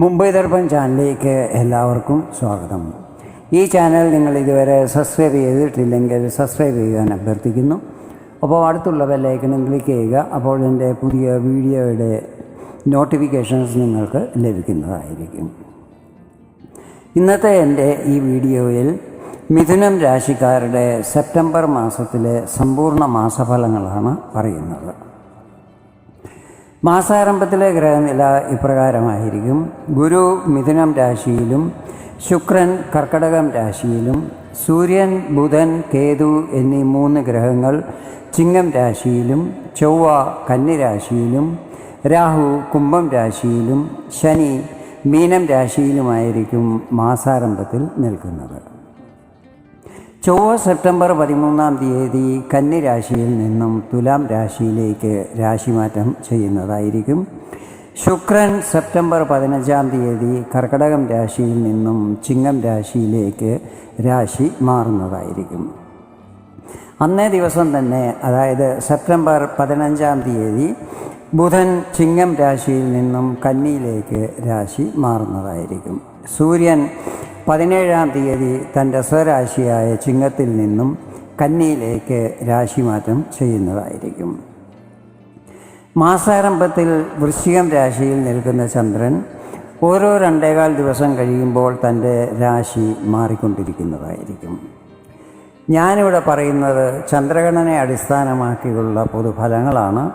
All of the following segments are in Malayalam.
മുംബൈ ദർപ്പൺ ചാനലിലേക്ക് എല്ലാവർക്കും സ്വാഗതം. ഈ ചാനൽ നിങ്ങൾ ഇതുവരെ സബ്സ്ക്രൈബ് ചെയ്തിട്ടില്ലെങ്കിൽ സബ്സ്ക്രൈബ് ചെയ്യാൻ അഭ്യർത്ഥിക്കുന്നു. അപ്പോൾ അടുത്തുള്ള ബെല്ലൈക്കണും ക്ലിക്ക് ചെയ്യുക അപ്പോൾ എന്റെ പുതിയ വീഡിയോയുടെ നോട്ടിഫിക്കേഷൻസ് നിങ്ങൾക്ക് ലഭിക്കുന്നതായിരിക്കും. ഇന്നത്തെ എന്റെ ഈ വീഡിയോയിൽ മിഥുനം രാശിക്കാരുടെ സെപ്റ്റംബർ മാസത്തിലെ സമ്പൂർണ മാസഫലങ്ങളാണ് പറയുന്നത്. മാസാരംഭത്തിലെ ഗ്രഹനില ഇപ്രകാരമായിരിക്കും. ഗുരു മിഥുനം രാശിയിലും ശുക്രൻ കർക്കടകം രാശിയിലും സൂര്യൻ ബുധൻ കേതു എന്നീ മൂന്ന് ഗ്രഹങ്ങൾ ചിങ്ങം രാശിയിലും ചൊവ്വ കന്നിരാശിയിലും രാഹു കുംഭം രാശിയിലും ശനി മീനം രാശിയിലുമായിരിക്കും മാസാരംഭത്തിൽ നിൽക്കുന്നത്. ചൊവ്വ സെപ്റ്റംബർ പതിമൂന്നാം തീയതി കന്നി രാശിയിൽ നിന്നും തുലാം രാശിയിലേക്ക് രാശിമാറ്റം ചെയ്യുന്നതായിരിക്കും. ശുക്രൻ സെപ്റ്റംബർ പതിനഞ്ചാം തീയതി കർക്കടകം രാശിയിൽ നിന്നും ചിങ്ങം രാശിയിലേക്ക് രാശി മാറുന്നതായിരിക്കും. അന്നേ ദിവസം തന്നെ അതായത് സെപ്റ്റംബർ പതിനഞ്ചാം തീയതി ബുധൻ ചിങ്ങം രാശിയിൽ നിന്നും കന്നിയിലേക്ക് രാശി മാറുന്നതായിരിക്കും. സൂര്യൻ പതിനേഴാം തീയതി തന്റെ സ്വരാശിയായ ചിങ്ങത്തിൽ നിന്നും കന്നിയിലേക്ക് രാശിമാറ്റം ചെയ്യുന്നതായിരിക്കും. മാസാരംഭത്തിൽ വൃശ്ചികം രാശിയിൽ നിൽക്കുന്ന ചന്ദ്രൻ ഓരോ രണ്ടേകാൽ ദിവസം കഴിയുമ്പോൾ തന്റെ രാശി മാറിക്കൊണ്ടിരിക്കുന്നതായിരിക്കും. ഞാനിവിടെ പറയുന്നത് ചന്ദ്രഗണനെ അടിസ്ഥാനമാക്കിയുള്ള പൊതുഫലങ്ങളാണ്.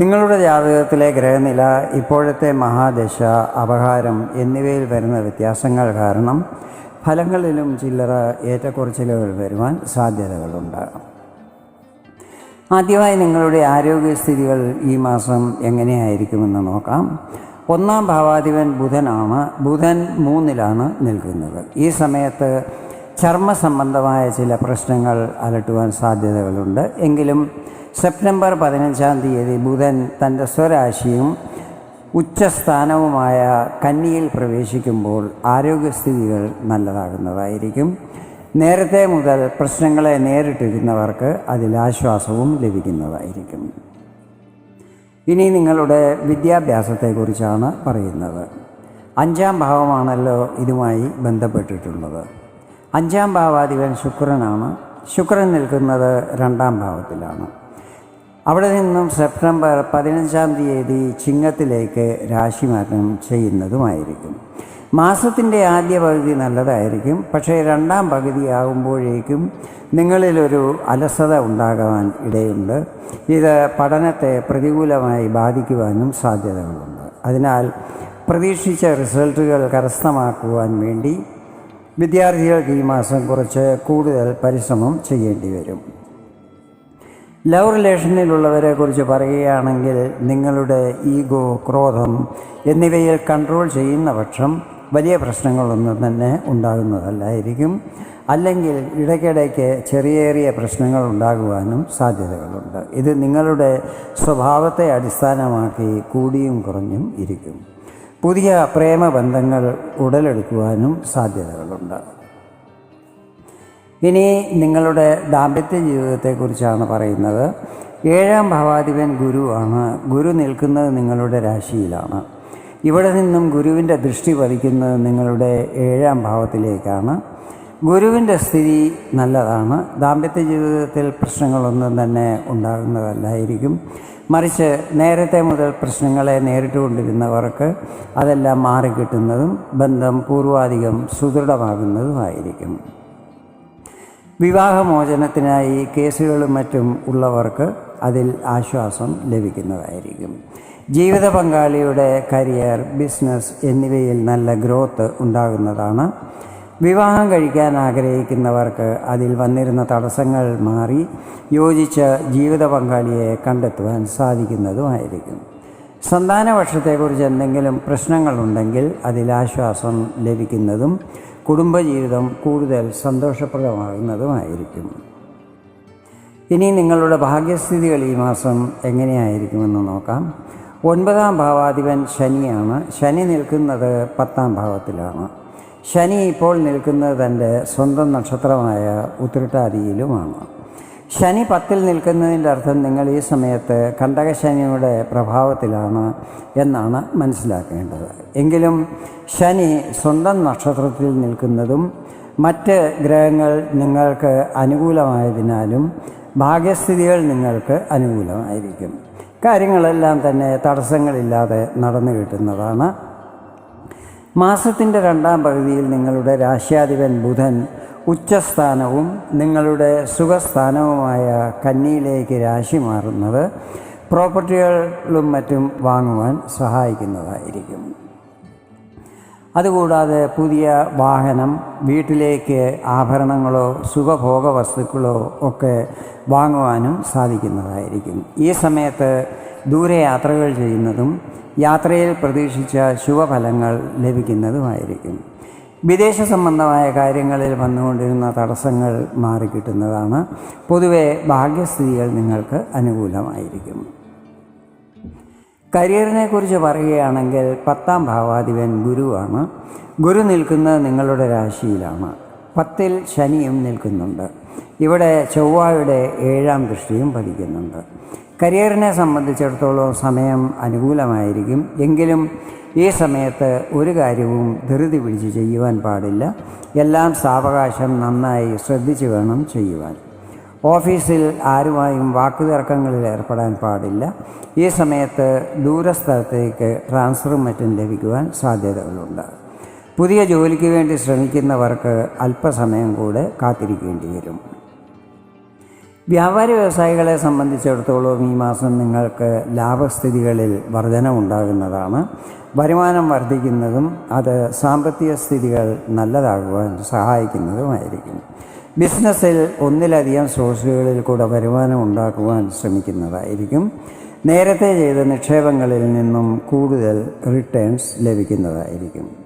നിങ്ങളുടെ ജാതകത്തിലെ ഗ്രഹനില ഇപ്പോഴത്തെ മഹാദശ അപഹാരം എന്നിവയിൽ വരുന്ന വ്യത്യാസങ്ങൾ കാരണം ഫലങ്ങളിലും ചില്ലറ ഏറ്റക്കുറച്ചിലുകൾ വരുവാൻ സാധ്യതകളുണ്ട്. ആദ്യമായി നിങ്ങളുടെ ആരോഗ്യസ്ഥിതികൾ ഈ മാസം എങ്ങനെയായിരിക്കുമെന്ന് നോക്കാം. ഒന്നാം ഭാവാധിപൻ ബുധനാണ്. ബുധൻ മൂന്നിലാണ് നിൽക്കുന്നത്. ഈ സമയത്ത് ചർമ്മ സംബന്ധമായ ചില പ്രശ്നങ്ങൾ അലട്ടുവാൻ സാധ്യതകളുണ്ട്. എങ്കിലും സെപ്റ്റംബർ പതിനഞ്ചാം തീയതി ബുധൻ തന്റെ സ്വരാശിയും ഉച്ചസ്ഥാനവുമായ കന്നിയിൽ പ്രവേശിക്കുമ്പോൾ ആരോഗ്യസ്ഥിതികൾ നല്ലതാകുന്നതായിരിക്കും. നേരത്തെ മുതൽ പ്രശ്നങ്ങളെ നേരിട്ടിരുന്നവർക്ക് അതിൽ ആശ്വാസവും ലഭിക്കുന്നതായിരിക്കും. ഇനി നിങ്ങളുടെ വിദ്യാഭ്യാസത്തെക്കുറിച്ചാണ് പറയുന്നത്. അഞ്ചാം ഭാവമാണല്ലോ ഇതുമായി ബന്ധപ്പെട്ടിട്ടുള്ളത്. അഞ്ചാം ഭാവാധിപൻ ശുക്രനാണ്. ശുക്രൻ നിൽക്കുന്നത് രണ്ടാം ഭാവത്തിലാണ്. അവിടെ നിന്നും സെപ്റ്റംബർ പതിനഞ്ചാം തീയതി ചിങ്ങത്തിലേക്ക് രാശിമാറ്റം ചെയ്യുന്നതുമായിരിക്കും. മാസത്തിന്റെ ആദ്യ പകുതി നല്ലതായിരിക്കും. പക്ഷേ രണ്ടാം പകുതി ആകുമ്പോഴേക്കും നിങ്ങളിലൊരു അലസത ഉണ്ടാകാൻ ഇടയുണ്ട്. ഇത് പഠനത്തെ പ്രതികൂലമായി ബാധിക്കുവാനും സാധ്യതകളുണ്ട്. അതിനാൽ പ്രതീക്ഷിച്ച റിസൾട്ടുകൾ കരസ്ഥമാക്കുവാൻ വേണ്ടി വിദ്യാർത്ഥികൾക്ക് ഈ മാസം കുറച്ച് കൂടുതൽ പരിശ്രമം ചെയ്യേണ്ടി വരും. ലവ് റിലേഷനിലുള്ളവരെ കുറിച്ച് പറയുകയാണെങ്കിൽ നിങ്ങളുടെ ഈഗോ ക്രോധം എന്നിവയിൽ കൺട്രോൾ ചെയ്യുന്ന പക്ഷം വലിയ പ്രശ്നങ്ങളൊന്നും തന്നെ ഉണ്ടാകുന്നതല്ലായിരിക്കും. അല്ലെങ്കിൽ ഇടയ്ക്കിടയ്ക്ക് ചെറിയ ചെറിയ പ്രശ്നങ്ങൾ ഉണ്ടാകുവാനും സാധ്യതകളുണ്ട്. ഇത് നിങ്ങളുടെ സ്വഭാവത്തെ അടിസ്ഥാനമാക്കി കൂടിയും കുറഞ്ഞും ഇരിക്കും. പുതിയ പ്രേമബന്ധങ്ങൾ ഉടലെടുക്കുവാനും സാധ്യതകളുണ്ട്. ഇനി നിങ്ങളുടെ ദാമ്പത്യ ജീവിതത്തെക്കുറിച്ചാണ് പറയുന്നത്. ഏഴാം ഭാവാധിപൻ ഗുരുവാണ് ഗുരു നിൽക്കുന്നത് നിങ്ങളുടെ രാശിയിലാണ്. ഇവിടെ നിന്നും ഗുരുവിന്റെ ദൃഷ്ടി പതിക്കുന്നത് നിങ്ങളുടെ ഏഴാം ഭാവത്തിലേക്കാണ്. ഗുരുവിന്റെ സ്ഥിതി നല്ലതാണ്. ദാമ്പത്യ ജീവിതത്തിൽ പ്രശ്നങ്ങളൊന്നും തന്നെ ഉണ്ടാകുന്നതല്ലായിരിക്കും. മറിച്ച് നേരത്തെ മുതൽ പ്രശ്നങ്ങളെ നേരിട്ടുകൊണ്ടിരുന്നവർക്ക് അതെല്ലാം മാറിക്കിട്ടുന്നതും ബന്ധം പൂർവാധികം സുദൃഢമാകുന്നതുമായിരിക്കും. വിവാഹമോചനത്തിനായി കേസുകളും മറ്റും ഉള്ളവർക്ക് അതിൽ ആശ്വാസം ലഭിക്കുന്നതായിരിക്കും. ജീവിത പങ്കാളിയുടെ കരിയർ ബിസിനസ് എന്നിവയിൽ നല്ല ഗ്രോത്ത് ഉണ്ടാകുന്നതാണ്. വിവാഹം കഴിക്കാൻ ആഗ്രഹിക്കുന്നവർക്ക് അതിൽ വന്നിരുന്ന തടസ്സങ്ങൾ മാറി യോജിച്ച ജീവിത പങ്കാളിയെ കണ്ടെത്തുവാൻ സാധിക്കുന്നതുമായിരിക്കും. സന്താനവർഷത്തെക്കുറിച്ച് എന്തെങ്കിലും പ്രശ്നങ്ങളുണ്ടെങ്കിൽ അതിൽ ആശ്വാസം ലഭിക്കുന്നതും കുടുംബജീവിതം കൂടുതൽ സന്തോഷപ്രദമാകുന്നതുമായിരിക്കും. ഇനി നിങ്ങളുടെ ഭാഗ്യസ്ഥിതികൾ ഈ മാസം എങ്ങനെയായിരിക്കുമെന്ന് നോക്കാം. ഒൻപതാം ഭാവാധിപൻ ശനിയാണ്. ശനി നിൽക്കുന്നത് പത്താം ഭാവത്തിലാണ്. ശനി ഇപ്പോൾ നിൽക്കുന്നത് തന്റെ സ്വന്തം നക്ഷത്രമായ ഉത്രട്ടാതിയിലുമാണ്. ശനി പത്തിൽ നിൽക്കുന്നതിന്റെ അർത്ഥം നിങ്ങൾ ഈ സമയത്ത് കണ്ടകശനിയുടെ പ്രഭാവത്തിലാണ് എന്നാണ് മനസ്സിലാക്കേണ്ടത്. എങ്കിലും ശനി സ്വന്തം നക്ഷത്രത്തിൽ നിൽക്കുന്നതും മറ്റ് ഗ്രഹങ്ങൾ നിങ്ങൾക്ക് അനുകൂലമായതിനാലും ഭാഗ്യസ്ഥിതികൾ നിങ്ങൾക്ക് അനുകൂലമായിരിക്കും. കാര്യങ്ങളെല്ലാം തന്നെ തടസ്സങ്ങളില്ലാതെ നടന്നു കിട്ടുന്നതാണ് മാസത്തിന്റെ രണ്ടാം പകുതിയിൽ നിങ്ങളുടെ രാശ്യാധിപൻ ബുധൻ ഉച്ചസ്ഥാനവും നിങ്ങളുടെ സുഖസ്ഥാനവുമായ കന്നിയിലേക്ക് രാശി മാറുന്നത് പ്രോപ്പർട്ടികളും മറ്റും വാങ്ങുവാൻ സഹായിക്കുന്നതായിരിക്കും. അതുകൂടാതെ പുതിയ വാഹനം വീട്ടിലേക്ക് ആഭരണങ്ങളോ സുഖഭോഗ വസ്തുക്കളോ ഒക്കെ വാങ്ങുവാനും സാധിക്കുന്നതായിരിക്കും. ഈ സമയത്ത് ദൂരയാത്രകൾ ചെയ്യുന്നതും യാത്രയിൽ പ്രതീക്ഷിച്ച ശുഭഫലങ്ങൾ ലഭിക്കുന്നതുമായിരിക്കും. വിദേശ സംബന്ധമായ കാര്യങ്ങളിൽ വന്നുകൊണ്ടിരുന്ന തടസ്സങ്ങൾ മാറിക്കിട്ടുന്നതാണ്. പൊതുവെ ഭാഗ്യസ്ഥിതികൾ നിങ്ങൾക്ക് അനുകൂലമായിരിക്കും. കരിയറിനെ കുറിച്ച് പറയുകയാണെങ്കിൽ പത്താം ഭാവാധിപൻ ഗുരുവാണ്. ഗുരു നിൽക്കുന്നത് നിങ്ങളുടെ രാശിയിലാണ്. പത്തിൽ ശനിയും നിൽക്കുന്നുണ്ട്. ഇവിടെ ചൊവ്വയുടെ ഏഴാം ദൃഷ്ടിയും പതിക്കുന്നുണ്ട് കരിയറിനെ സംബന്ധിച്ചിടത്തോളം സമയം അനുകൂലമായിരിക്കും. എങ്കിലും ഈ സമയത്ത് ഒരു കാര്യവും ധൃതി പിടിച്ച് ചെയ്യുവാൻ പാടില്ല. എല്ലാം സാവകാശം നന്നായി ശ്രദ്ധിച്ചു വേണം ചെയ്യുവാൻ. ഓഫീസിൽ ആരുമായും വാക്കുതർക്കങ്ങളിൽ ഏർപ്പെടാൻ പാടില്ല. ഈ സമയത്ത് ദൂരസ്ഥലത്തേക്ക് ട്രാൻസ്ഫറും മറ്റും ലഭിക്കുവാൻ സാധ്യതകളുണ്ട്. പുതിയ ജോലിക്ക് വേണ്ടി ശ്രമിക്കുന്നവർക്ക് അല്പസമയം കൂടെ കാത്തിരിക്കേണ്ടി വരും. വ്യാപാര വ്യവസായികളെ സംബന്ധിച്ചിടത്തോളം ഈ മാസം നിങ്ങൾക്ക് ലാഭസ്ഥിതികളിൽ വർധനമുണ്ടാകുന്നതാണ്. വരുമാനം വർദ്ധിക്കുന്നതും അത് സാമ്പത്തിക സ്ഥിതികൾ നല്ലതാകുവാൻ സഹായിക്കുന്നതുമായിരിക്കും. ബിസിനസ്സിൽ ഒന്നിലധികം സോഴ്സുകളിൽ കൂടെ വരുമാനം ഉണ്ടാക്കുവാൻ ശ്രമിക്കുന്നതായിരിക്കും. നേരത്തെ ചെയ്ത നിക്ഷേപങ്ങളിൽ നിന്നും കൂടുതൽ റിട്ടേൺസ് ലഭിക്കുന്നതായിരിക്കും.